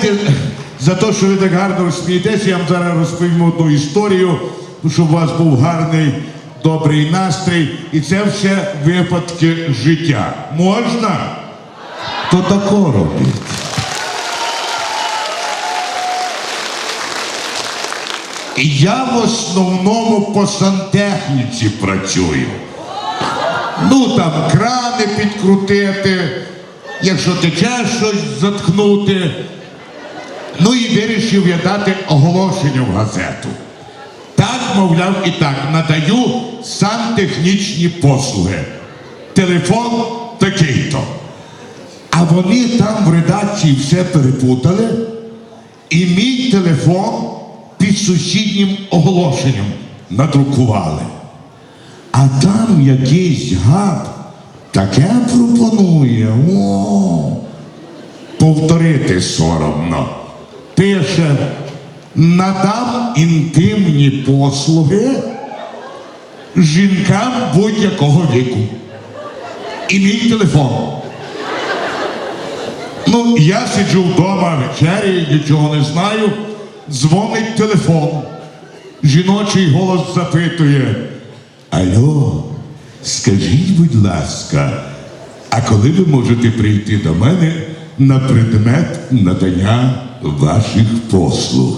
знаєте, за те, що ви так гарно смієтеся, я вам зараз розповім одну історію, щоб у вас був гарний, добрий настрій. І це все випадки життя. Можна? То тако робіть. Я в основному по сантехніці працюю. Ну там крани підкрутити, якщо тече щось заткнути. Ну і вирішив я дати оголошення в газету. Так, мовляв, і так, надаю сантехнічні послуги. Телефон такий-то. А вони там в редакції все перепутали, і мій телефон під сусіднім оголошенням надрукували. А там якийсь гад таке пропонує. О, повторити соромно. Пише, надам інтимні послуги жінкам будь-якого віку. І мій телефон. Ну, я сиджу вдома вечері, нічого не знаю. Дзвонить телефон. Жіночий голос запитує. Алло, скажіть, будь ласка, а коли ви можете прийти до мене на предмет надання ваших послуг?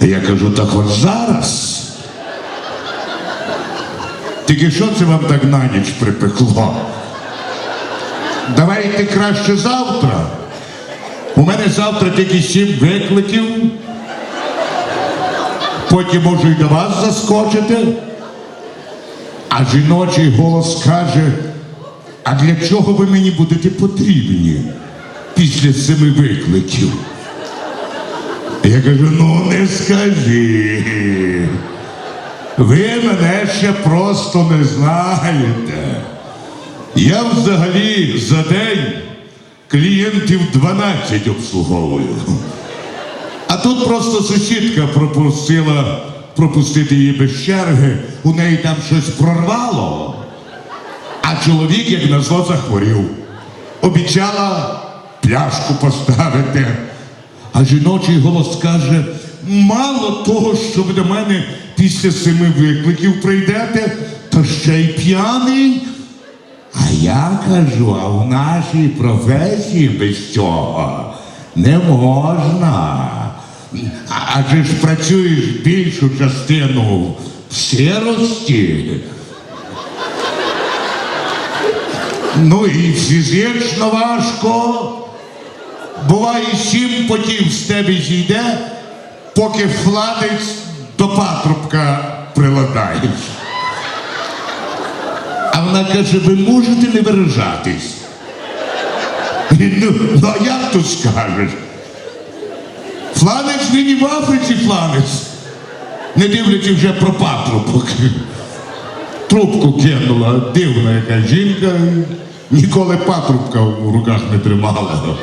Я кажу, так от зараз. Тільки що це вам так на ніч припекло? Давайте краще завтра. У мене завтра тільки сім викликів. Потім можу й до вас заскочити. А жіночий голос каже: а для чого ви мені будете потрібні після семи викликів? Я кажу, ну не скажи. Ви мене ще просто не знаєте. Я взагалі за день клієнтів 12 обслуговую. А тут просто сусідка пропустила пропустити її без черги, у неї там щось прорвало. А чоловік, як назло, захворів. Обіцяла пляшку поставити. А жіночий голос каже: мало того, що ви до мене після семи викликів прийдете, то ще й п'яний. А я кажу, а в нашій професії без цього не можна. Адже ж працюєш більшу частину в сирості. Ну і фізично важко. Буває, сім потів з тебе зійде, поки фладець до патрубка приладаєш. А вона каже, ви можете не виражатись? Ну, ну а як тут скажеш? Фланець нині в Африці фланець. Не дивлячись вже про патрубок. Трубку кинула, дивна яка жінка, ніколи патрубка в руках не тримала.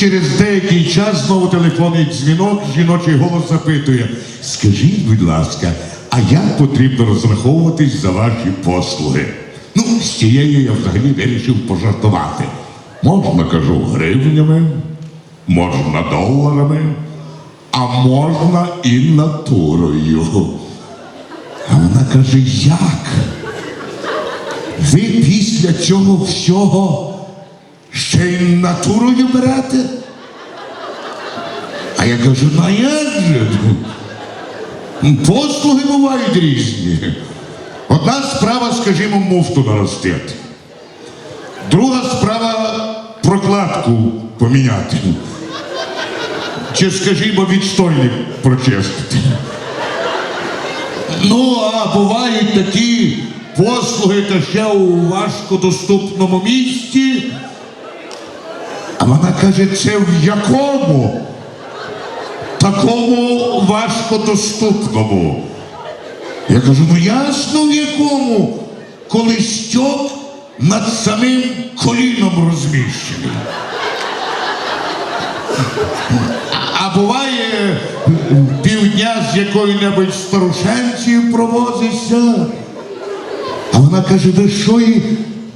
Через деякий час знову телефонний дзвінок, жіночий голос запитує: Скажіть, будь ласка, а як потрібно розраховуватись за ваші послуги? Ну, з цією я взагалі вирішив пожартувати. Можна, кажу, гривнями, можна доларами, а можна і натурою. А вона каже, як? Ви після цього всього ще й натурою? А я кажу, ну а як же? Послуги бувають різні. Одна справа, скажімо, муфту наростити. Друга справа прокладку поміняти. Чи, скажімо, відстойник прочистити. Ну, а бувають такі послуги, та ще у важкодоступному місці. Вона каже, це в якому? Такому важкодоступному. Я кажу, ну ясно в якому, коли стьок над самим коліном розміщений. А- буває півдня з якою-небудь старушенцією провозишся. А вона каже, ви що і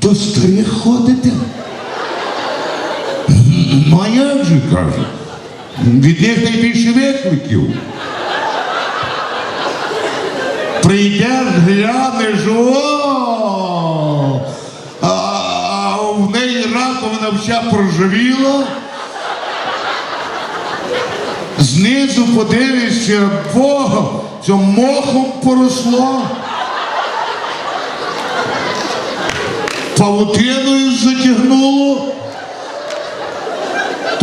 до старих ходите? Ну а як же каже? Від них найбільше викликів. Прийдеш, глянеш, о, а, а в неї раковина вся проживіла. Знизу подивишся, Бога, це мохом поросло. Павутиною затягнуло.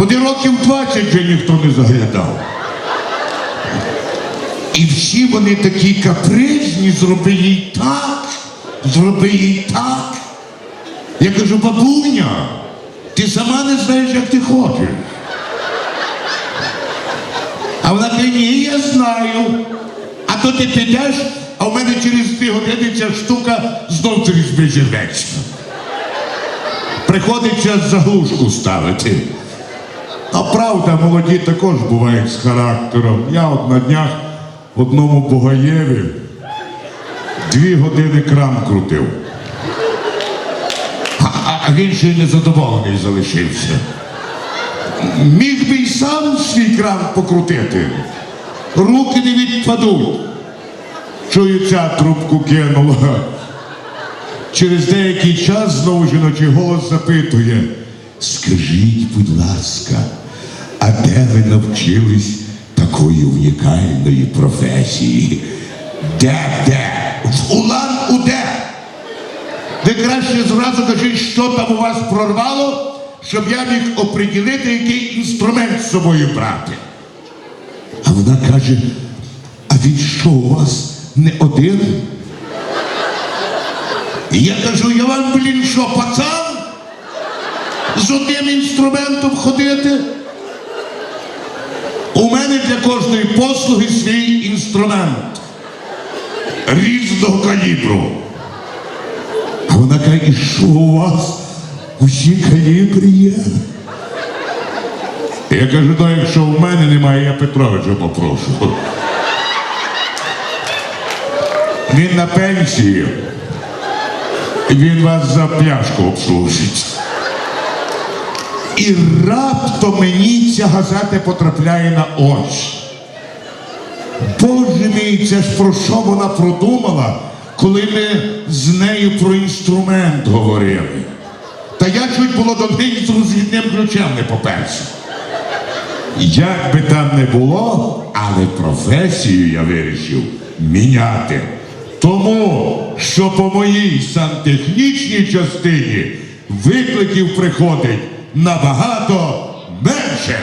Туди років 20 вже ніхто не заглядав. І всі вони такі капризні, зроби їй так, зроби їй так. Я кажу, бабуня, ти сама не знаєш, як ти хочеш. А вона каже, ні, я знаю. А то ти підеш, а в мене через дві години ця штука знов через безірветься. Приходить час заглушку ставити. А правда, молоді також бувають з характером. Я от на днях одному Богаєві дві години кран крутив. А він ще й незадоволений залишився. Міг би й сам свій кран покрутити. Руки не відпадуть. Чую, ця трубку кинула. Через деякий час знову жіночий голос запитує. Скажіть, будь ласка, а де ви навчились такої унікальної професії? Де, де? В Улан-Удэ. Ви краще зразу кажіть, що там у вас прорвало, щоб я міг оприділити, який інструмент з собою брати. А вона каже: а він що у вас не один? І я кажу, я вам, блін, що, пацан? З одним інструментом ходити? Мене для кожної послуги свій інструмент різного калібру. А вона каже, і що у вас усі калібри є? Я кажу, ну якщо в мене немає, я Петровича попрошу. Він на пенсії. Він вас за пляшку обслужить. І раптом мені ця газета потрапляє на очі. Боже мій, це ж про що вона продумала, коли ми з нею про інструмент говорили. Та я чуть було до неї з розвідним ключем не поперся. Як би там не було, але професію я вирішив міняти. Тому, що по моїй сантехнічній частині викликів приходить набагато менше.